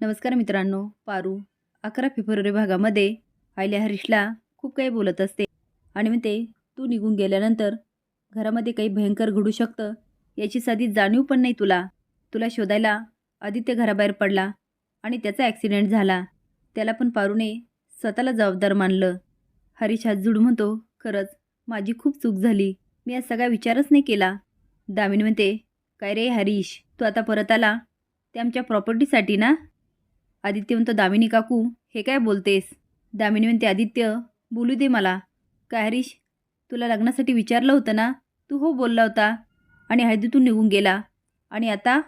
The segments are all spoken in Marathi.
नमस्कार मित्रांनो पारू. अकरा फेब्रुवारी भागामध्ये आयल्या हरीशला खूप काही बोलत असते. आणि म्हणते तू निघून गेल्यानंतर घरामध्ये काही भयंकर घडू शकतं याची साधी जाणीव पण नाही तुला. तुला शोधायला आदित्य घराबाहेर पडला आणि त्याचा ॲक्सिडेंट झाला. त्याला पण पारूने स्वतःला जबाबदार मानलं. हरीश हात जुड म्हणतो खरंच माझी खूप चूक झाली. मी आज सगळा विचारच नाही केला. दामिनी म्हणते काय रे हरीश तू आता परत आला? ते आमच्या प्रॉपर्टीसाठी ना? आदित्य म्हणतो दामिनी काकू हे काय बोलतेस दामिनी म्हणते आदित्य बोलू दे मला. काय हरीश तुला लग्नासाठी विचारलं होतं ना? तू हो बोलला होता. आणि हळदीतून निघून गेला. आणि आता?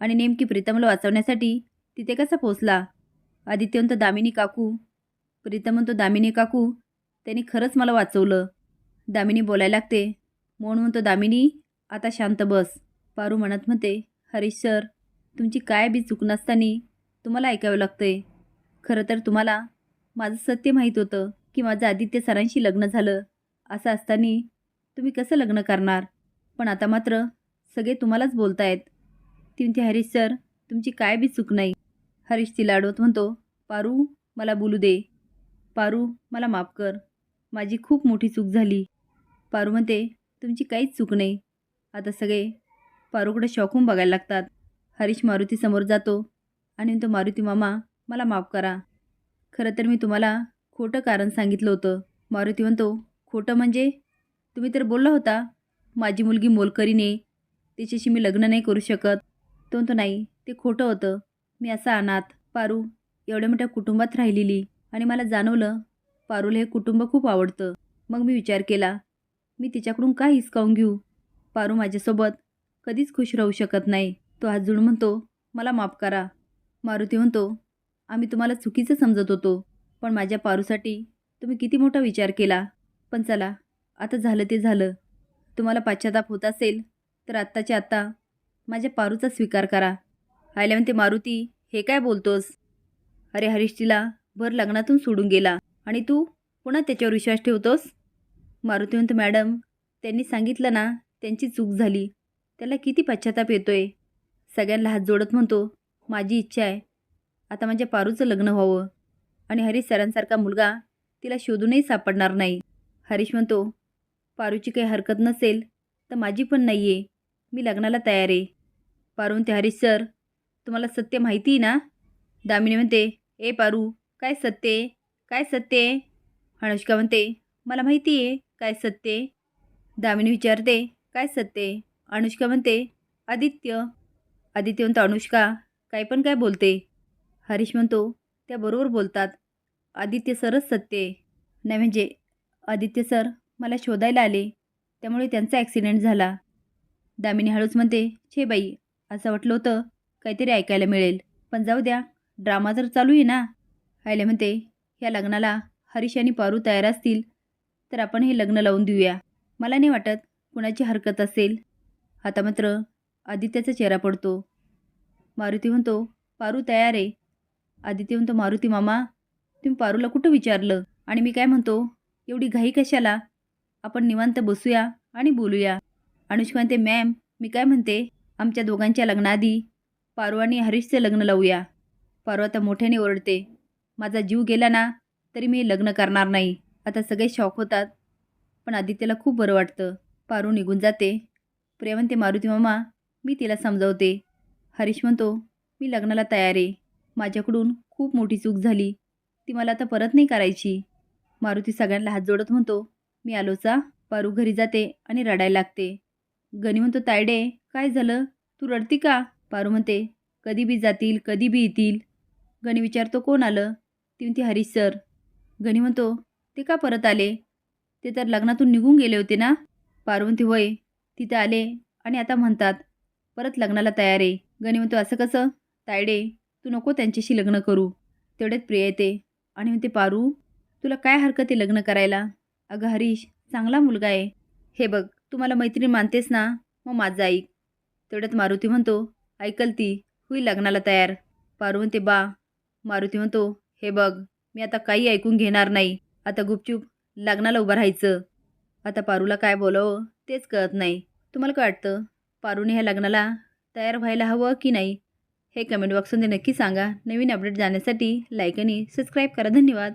आणि नेमकी प्रीतमला वाचवण्यासाठी तिथे कसा पोचला आदित्य म्हणतो दामिनी काकू प्रीतम म्हणतो दामिनी काकू त्यांनी खरंच मला वाचवलं दामिनी बोलायला लागते. म्हणून म्हणतो दामिनी आता शांत बस पारू म्हणत म्हणते हरीश सर तुमची काय बी चूक नसताना तुम्हाला ऐकावं लागतंय. खरं तर तुम्हाला माझं सत्य माहीत होतं की माझं आदित्य सरांशी लग्न झालं. असं असताना तुम्ही कसं लग्न करणार? पण आता मात्र सगळे तुम्हालाच बोलतायत. ती म्हणते हरीश सर तुमची काय बी चूक नाही. हरीश तिला अडवत म्हणतो पारू मला बोलू दे. पारू मला माफ कर. माझी खूप मोठी चूक झाली. पारू म्हणते तुमची काहीच चूक नाही. आता सगळे पारूकडे शॉकून बघायला लागतात. हरीश मारुतीसमोर जातो. आणि तो मारुती मामा मला माफ करा. खरं तर मी तुम्हाला खोटं कारण सांगितलं होतं. मारुती म्हणतो खोटं म्हणजे? तुम्ही तर बोलला होता माझी मुलगी मोलकरीने तिच्याशी मी लग्न नाही करू शकत. तो म्हणतो नाही ते खोटं होतं. मी असा अनाथ. पारू एवढ्या मोठ्या कुटुंबात राहिलेली आणि मला जाणवलं पारूला हे कुटुंब खूप आवडतं. मग मी विचार केला मी तिच्याकडून काय हिसकावून घेऊ? पारू माझ्यासोबत कधीच खुश राहू शकत नाही. तो हात जुळून म्हणतो मला माफ करा. मारुती म्हणतो आम्ही तुम्हाला चुकीचं समजत होतो पण माझ्या पारूसाठी तुम्ही किती मोठा विचार केला. पण चला आता झालं ते झालं. तुम्हाला पश्चाताप होत असेल तर आत्ताच्या आत्ता माझ्या पारूचा स्वीकार करा. आयल्या म्हणते मारुती हे काय बोलतोस? अरे हरीश तिला भर लग्नातून सोडून गेला. आणि तू पुन्हा त्याच्यावर विश्वास ठेवतोस? मारुती म्हणतो मॅडम त्यांनी सांगितलं ना त्यांची चूक झाली. त्याला किती पश्चाताप येतोय. सगळ्यांना हात जोडत म्हणतो माझी इच्छा आहे. आता माझ्या पारूचं लग्न व्हावं. आणि हरीश सरांसारखा मुलगा तिला शोधूनही सापडणार नाही. हरीश म्हणतो पारूची काही हरकत नसेल तर माझी पण नाही आहे मी लग्नाला तयार आहे. पारू म्हणते हरीश सर तुम्हाला सत्य माहिती आहे ना? दामिनी म्हणते ए पारू काय सत्य आहे? काय सत्य आहे? अनुष्का म्हणते मला माहिती आहे काय सत्य दामिनी विचारते काय सत्य आहे? अनुष्का म्हणते आदित्य. आदित्य म्हणतो अनुष्का काय पण काय बोलते. हरीश म्हणतो त्या बरोबर बोलतात. आदित्य सरच सत्य आहे. नाही म्हणजे आदित्य सर मला शोधायला आले. त्यामुळे त्यांचा ॲक्सिडेंट झाला. दामिनी हळूच म्हणते छे बाई असं वाटलं होतं काहीतरी ऐकायला मिळेल. पण जाऊ द्या ड्रामा जर चालू आहे ना? आयले म्हणते ह्या लग्नाला हरीश आणि पारू तयार असतील तर आपण हे लग्न लावून देऊया. मला नाही वाटत कुणाची हरकत असेल. आता मात्र आदित्याचा चेहरा पडतो. मारुती म्हणतो पारू तयार आहे. आदित्य म्हणतो मारुती मामा तुम्ही पारूला कुठं विचारलं? आणि मी काय म्हणतो एवढी घाई कशाला? आपण निवांत बसूया आणि बोलूया. अनुष्का म्हणते मॅम मी काय म्हणते आमच्या दोघांच्या लग्नाआधी पारू आणि हरीशचं लग्न लावूया. पारू आता मोठ्याने ओरडते माझा जीव गेला ना तरी मी लग्न करणार नाही. आता सगळे शॉक होतात. पण आदित्यला खूप बरं वाटतं. पारू निघून जाते. प्रिया म्हणते मारुती मामा मी तिला समजावते. हरीश म्हणतो मी लग्नाला तयार आहे. माझ्याकडून खूप मोठी चूक झाली. ती मला आता परत नाही करायची. मारुती सगळ्यांना हात जोडत म्हणतो मी आलोचा पारू घरी जाते आणि रडायला लागते. गणी म्हणतो तायडे काय झालं? तू रडती का? पारू म्हणते कधी बी जातील कधी बी येतील. गणी विचारतो कोण आलं? ती म्हणते हरीश सर. गणी म्हणतो ते का परत आले? ते तर लग्नातून निघून गेले होते ना? पारू म्हणते होय. तिथे आले आणि आता म्हणतात. परत लग्नाला तयार आहे. गणी म्हणतो असं कसं? तायडे तू नको त्यांच्याशी लग्न करू. तेवढ्यात प्रिय येते आणि म्हणते पारू तुला काय हरकत आहे लग्न करायला? अगं हरीश चांगला मुलगा आहे. हे बघ तू मला मैत्रीण मानतेस ना? मग माझं ऐक. तेवढ्यात मारुती म्हणतो ऐकल ती होईल लग्नाला तयार. पारू म्हणते बा. मारुती म्हणतो हे बघ मी आता काही ऐकून घेणार नाही. आता गुपचूप लग्नाला उभं राहायचं. आता पारूला काय बोलावं तेच कळत नाही. तुम्हाला काय वाटतं? पारूने ह्या लग्नाला तयार व्हायला हवं की नाही? हे कमेंट बॉक्समध्ये नक्की सांगा. नवीन अपडेट जाण्यासाठी लाईक आणि सबस्क्राईब करा. धन्यवाद.